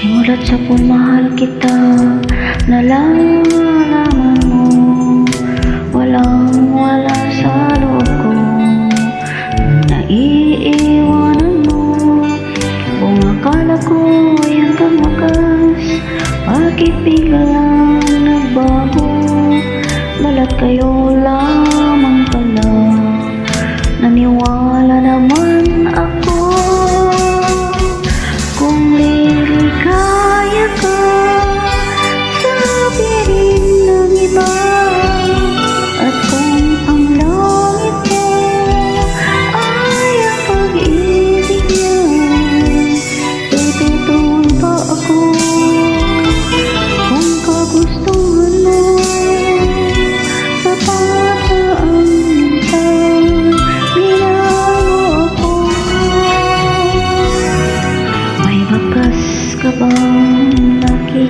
Sulat sa pumahal kita Nalalaman mo. Walang wala sa loob ko. Naiiwanan mo. Kung akala ko ay hanggang wakas Bakit bigla nagbago? Balat kayo lamang pala. Naniwala naman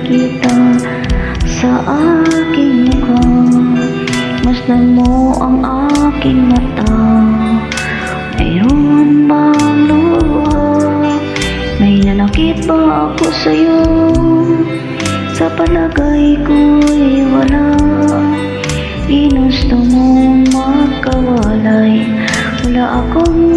kita sa aking mukha Masdan mo ang aking mata Mayroon bang luha? May nanakit ba ako sa'yo? Sa palagay ko'y wala Inusto mong magkawalay Wala akong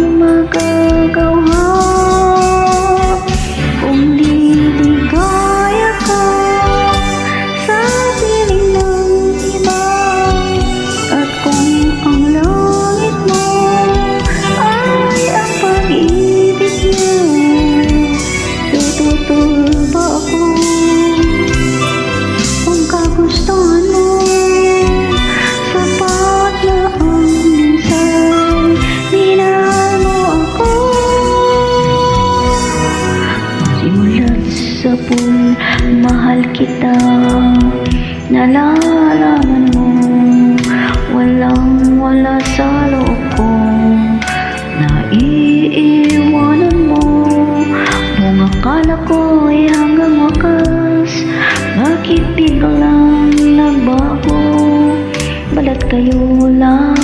puso pong mahal kita. Nalalaman mo Walang wala sa loob ko. Naiiwanan mo Kung akala ko'y hanggang wakas Bakit biglang nagbago? Balat kayo lang.